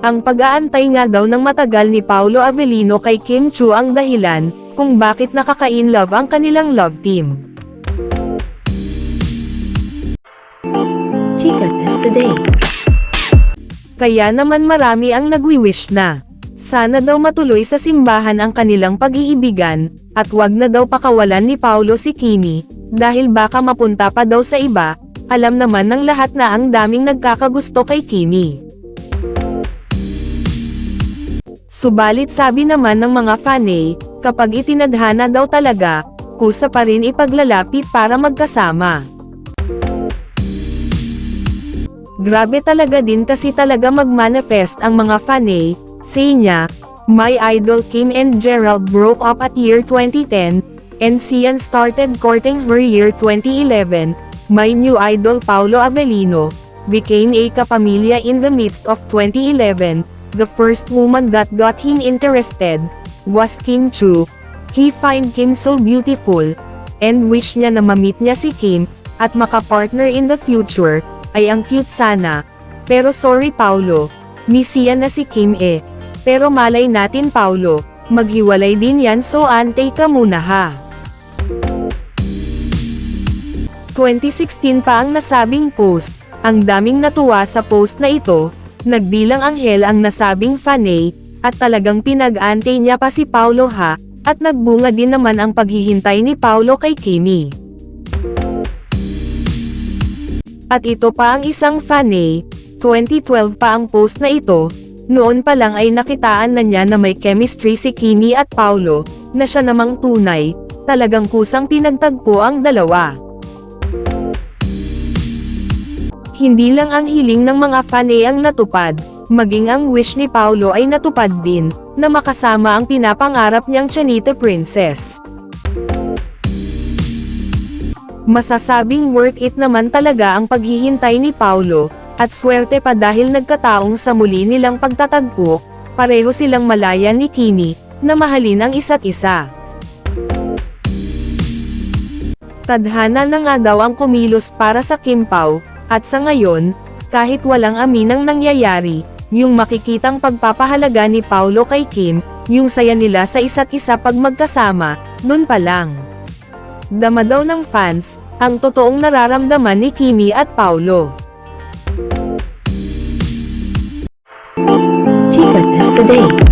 Ang pag-aantay nga daw ng matagal ni Paolo Avellino kay Kim Chu ang dahilan, kung bakit nakaka-in-love ang kanilang love team. Chica Test Today. Kaya naman marami ang nagwi-wish na. Sana daw matuloy sa simbahan ang kanilang pag-iibigan, at wag na daw pakawalan ni Paolo si Kimi, dahil baka mapunta pa daw sa iba, alam naman ng lahat na ang daming nagkakagusto kay Kimi. Subalit sabi naman ng mga fanay, kapag itinadhana daw talaga, kusa pa rin ipaglalapit para magkasama. Grabe talaga din kasi talaga mag-manifest ang mga fanay, say niya, My idol Kim and Gerald broke up at year 2010, and Sian started courting her year 2011, my new idol Paulo Avellino, became a kapamilya in the midst of 2011, the first woman that got him interested, was Kim Chu. He find Kim so beautiful, and wish niya na ma-meet niya si Kim, at makapartner in the future, ay ang cute sana. Pero sorry Paulo, misiya na si Kim eh. Pero malay natin Paulo, maghiwalay din yan so antay ka muna ha. 2016 pa ang nasabing post, ang daming natuwa sa post na ito, nagbilang anghel ang nasabing fanay, at talagang pinag-antay niya pa si Paulo ha, at nagbunga din naman ang paghihintay ni Paulo kay Kimi. At ito pa ang isang fanay, 2012 pa ang post na ito, noon pa lang ay nakitaan na niya na may chemistry si Kimi at Paulo, na siya namang tunay, talagang kusang pinagtagpo ang dalawa. Hindi lang ang hiling ng mga fanay ang natupad, maging ang wish ni Paulo ay natupad din, na makasama ang pinapangarap niyang Chanita Princess. Masasabing worth it naman talaga ang paghihintay ni Paulo, at swerte pa dahil nagkataong sa muli nilang pagtatagpo, pareho silang malaya ni Kimi, na mahalin ang isa't isa. Tadhana na nga daw ang kumilos para sa Kim Pao, at sa ngayon, kahit walang aminang nangyayari, yung makikitang pagpapahalaga ni Paulo kay Kim, yung saya nila sa isa't isa pag magkasama, dun pa lang. Dama daw ng fans, ang totoong nararamdaman ni Kimi at Paulo. Chica Test Today.